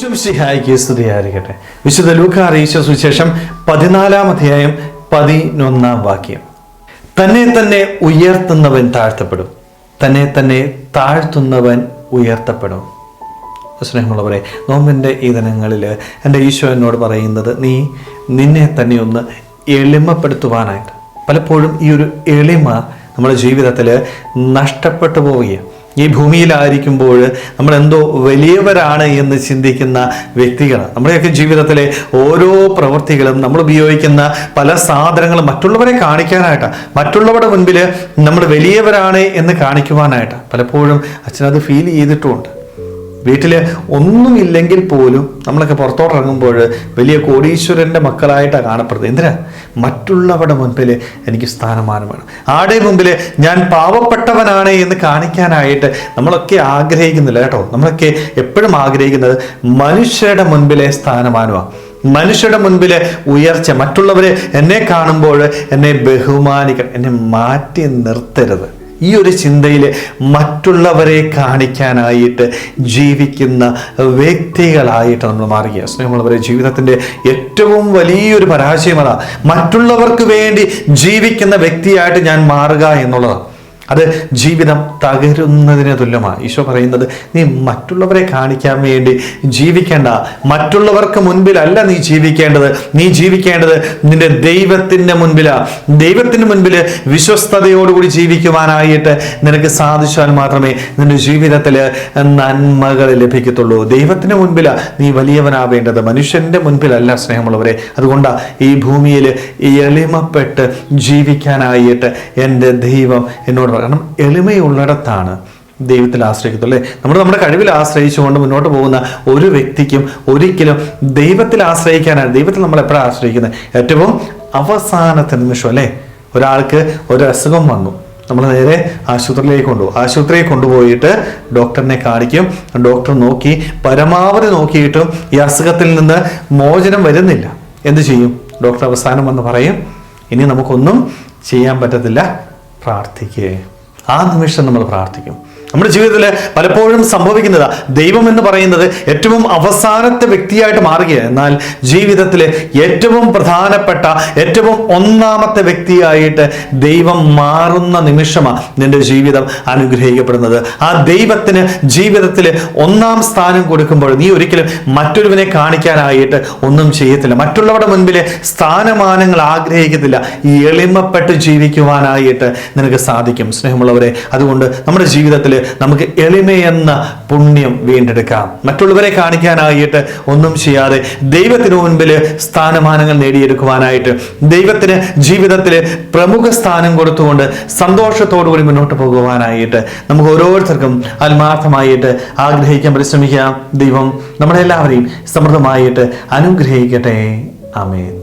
ഈശ്വംശിഹായിക്ക് സ്തുതിയായിരിക്കട്ടെ വിശുദ്ധ ലൂക്ക അറിയിച്ച സുവിശേഷം പതിനാലാം അധ്യായം പതിനൊന്നാം വാക്യം. തന്നെ തന്നെ ഉയർത്തുന്നവൻ താഴ്ത്തപ്പെടും. തന്നെ തന്നെ താഴ്ത്തുന്നവൻ ഉയർത്തപ്പെടും. സ്നേഹമുള്ളവരെ നോമ്പിന്റെ ഈ ദിനങ്ങളിൽ എന്റെ ഈശോ എന്നോട് പറയുന്നത് നീ നിന്നെ തന്നെ ഒന്ന് എളിമപ്പെടുത്തുവാനായിട്ട്. പലപ്പോഴും ഈ ഒരു എളിമ നമ്മുടെ ജീവിതത്തിൽ നഷ്ടപ്പെട്ടു പോവുകയാണ്. ഈ ഭൂമിയിലായിരിക്കുമ്പോൾ നമ്മൾ എന്തോ വലിയവരാണ് എന്ന് ചിന്തിക്കുന്ന വ്യക്തികൾ നമ്മുടെയൊക്കെ ജീവിതത്തിലെ ഓരോ പ്രവൃത്തികളും നമ്മൾ ഉപയോഗിക്കുന്ന പല സാധനങ്ങളും മറ്റുള്ളവരെ കാണിക്കാനായിട്ടാണ് മറ്റുള്ളവരുടെ മുൻപിൽ നമ്മൾ വലിയവരാണ് എന്ന് കാണിക്കുവാനായിട്ടാണ് പലപ്പോഴും അച്ഛനത് ഫീൽ ചെയ്തിട്ടുമുണ്ട്. വീട്ടിൽ ഒന്നുമില്ലെങ്കിൽ പോലും നമ്മളൊക്കെ പുറത്തോട്ട് ഇറങ്ങുമ്പോൾ വലിയ കോടീശ്വരന്റെ മക്കളായിട്ടാണ് കാണപ്പെടുന്നത്. എന്തിനാ? മറ്റുള്ളവരുടെ മുൻപിൽ എനിക്ക് സ്ഥാനമാനം വേണം. ആടെ മുമ്പിൽ ഞാൻ പാവപ്പെട്ടവനാണ് എന്ന് കാണിക്കാനായിട്ട് നമ്മളൊക്കെ ആഗ്രഹിക്കുന്നില്ല കേട്ടോ. നമ്മളൊക്കെ എപ്പോഴും ആഗ്രഹിക്കുന്നത് മനുഷ്യരുടെ മുൻപിലെ സ്ഥാനമാനമാണ് മനുഷ്യരുടെ മുൻപിലെ ഉയർച്ച. മറ്റുള്ളവരെ എന്നെ കാണുമ്പോൾ എന്നെ ബഹുമാനിക്കണം. എന്നെ മാറ്റി നിർത്തരുത്. ഈ ഒരു ചിന്തയിൽ മറ്റുള്ളവരെ കാണിക്കാനായിട്ട് ജീവിക്കുന്ന വ്യക്തികളായിട്ട് നമ്മൾ മാറുക സ്നേഹമുള്ളവരെ ജീവിതത്തിന്റെ ഏറ്റവും വലിയൊരു പരാജയം അതാ മറ്റുള്ളവർക്ക് വേണ്ടി ജീവിക്കുന്ന വ്യക്തിയായിട്ട് ഞാൻ മാറുക എന്നുള്ളതാണ് അത് ജീവിതം തകരുന്നതിന് തുല്യമാണ്. ഈശോ പറയുന്നത് നീ മറ്റുള്ളവരെ കാണിക്കാൻ വേണ്ടി ജീവിക്കേണ്ട. മറ്റുള്ളവർക്ക് മുൻപിലല്ല നീ ജീവിക്കേണ്ടത്. നീ ജീവിക്കേണ്ടത് നിന്റെ ദൈവത്തിന്റെ മുൻപിലാണ് ദൈവത്തിന് മുൻപിൽ വിശ്വസ്തയോടുകൂടി ജീവിക്കുവാനായിട്ട് നിനക്ക് സാധിച്ചാൽ മാത്രമേ നിന്റെ ജീവിതത്തിൽ നന്മകൾ ലഭിക്കത്തുള്ളൂ. ദൈവത്തിന് മുൻപിലാണ് നീ വലിയവനാവേണ്ടത്. മനുഷ്യന്റെ മുൻപിലല്ല സ്നേഹമുള്ളവരെ. അതുകൊണ്ടാണ് ഈ ഭൂമിയിൽ എളിമപ്പെട്ട് ജീവിക്കാനായിട്ട് എന്റെ ദൈവം എന്നോട് കാരണം എളിമയുള്ളിടത്താണ് ദൈവത്തിൽ ആശ്രയിക്കത്തുള്ളൂ അല്ലേ? നമ്മൾ നമ്മുടെ കഴിവിൽ ആശ്രയിച്ചുകൊണ്ട് മുന്നോട്ട് പോകുന്ന ഒരു വ്യക്തിക്കും ഒരിക്കലും ദൈവത്തിൽ ആശ്രയിക്കാനാണ് ദൈവത്തിൽ നമ്മൾ എപ്പോഴാണ് ആശ്രയിക്കുന്നത്? ഏറ്റവും അവസാനത്തെ നിമിഷം അല്ലേ? ഒരാൾക്ക് ഒരു അസുഖം വന്നു. നമ്മൾ നേരെ ആശുപത്രിയിലേക്ക് കൊണ്ടുപോകും. ആശുപത്രിയിൽ കൊണ്ടുപോയിട്ട് ഡോക്ടറിനെ കാണിക്കും. ഡോക്ടർ നോക്കി പരമാവധി നോക്കിയിട്ടും ഈ അസുഖത്തിൽ നിന്ന് മോചനം വരുന്നില്ല. എന്ത് ചെയ്യും? ഡോക്ടർ അവസാനം വന്ന് പറയും ഇനി നമുക്കൊന്നും ചെയ്യാൻ പറ്റത്തില്ല. പ്രാർത്ഥിക്കേ. ആ നിമിഷം നമ്മൾ പ്രാർത്ഥിക്കും. നമ്മുടെ ജീവിതത്തിൽ പലപ്പോഴും സംഭവിക്കുന്നത് ദൈവം എന്ന് പറയുന്നത് ഏറ്റവും അവസാനത്തെ വ്യക്തിയായിട്ട് മാറുകയാണ്. എന്നാൽ ജീവിതത്തിലെ ഏറ്റവും പ്രധാനപ്പെട്ട ഏറ്റവും ഒന്നാമത്തെ വ്യക്തിയായിട്ട് ദൈവം മാറുന്ന നിമിഷമാണ് നിന്റെ ജീവിതം അനുഗ്രഹിക്കപ്പെടുന്നത്. ആ ദൈവത്തിന് ജീവിതത്തിൽ ഒന്നാം സ്ഥാനം കൊടുക്കുമ്പോൾ നീ ഒരിക്കലും മറ്റൊരുവനെ കാണിക്കാനായിട്ട് ഒന്നും ചെയ്യത്തില്ല. മറ്റുള്ളവരുടെ മുൻപിൽ സ്ഥാനമാനങ്ങൾ ആഗ്രഹിക്കത്തില്ല. ഈ എളിമപ്പെട്ട് ജീവിക്കുവാനായിട്ട് നിനക്ക് സാധിക്കും. സ്നേഹമുള്ളവരെ അതുകൊണ്ട് നമ്മുടെ ജീവിതത്തിൽ നമുക്ക് എളിമയെന്ന പുണ്യം വീണ്ടെടുക്കാം. മറ്റുള്ളവരെ കാണിക്കാനായിട്ട് ഒന്നും ചെയ്യാതെ ദൈവത്തിന് മുൻപിൽ സ്ഥാനമാനങ്ങൾ നേടിയെടുക്കുവാനായിട്ട് ദൈവത്തിന് ജീവിതത്തിൽ പ്രമുഖ സ്ഥാനം കൊടുത്തുകൊണ്ട് സന്തോഷത്തോടുകൂടി മുന്നോട്ട് പോകുവാനായിട്ട് നമുക്ക് ഓരോരുത്തർക്കും ആത്മാർത്ഥമായിട്ട് ആഗ്രഹിക്കാൻ പരിശ്രമിക്കാം. ദൈവം നമ്മളെല്ലാവരെയും സമൃദ്ധമായിട്ട് അനുഗ്രഹിക്കട്ടെ. ആമേൻ.